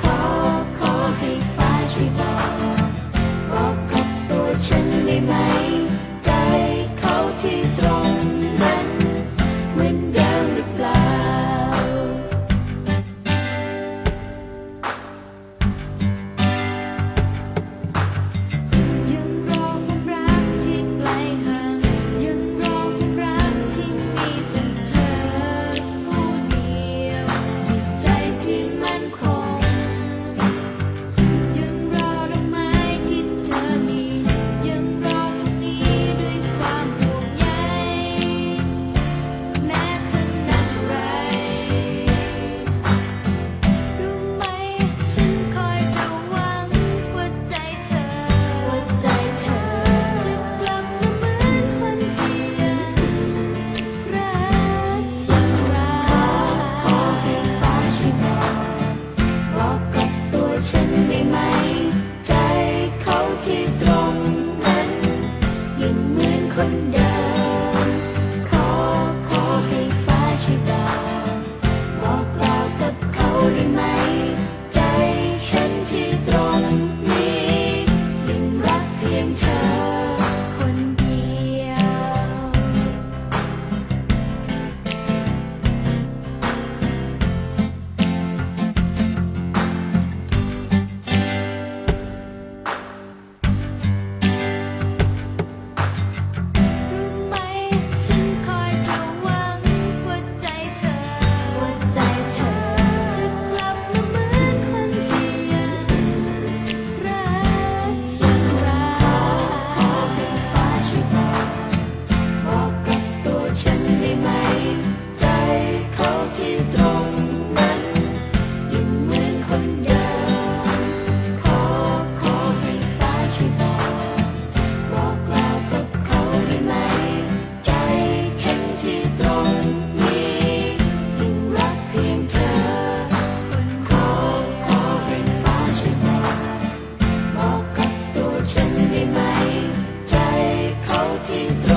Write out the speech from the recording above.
ขอขอให้ฟ้าช่วยบอก บอกกับตัวฉันได้ไหม ใจเขาที่ตรง ใ see.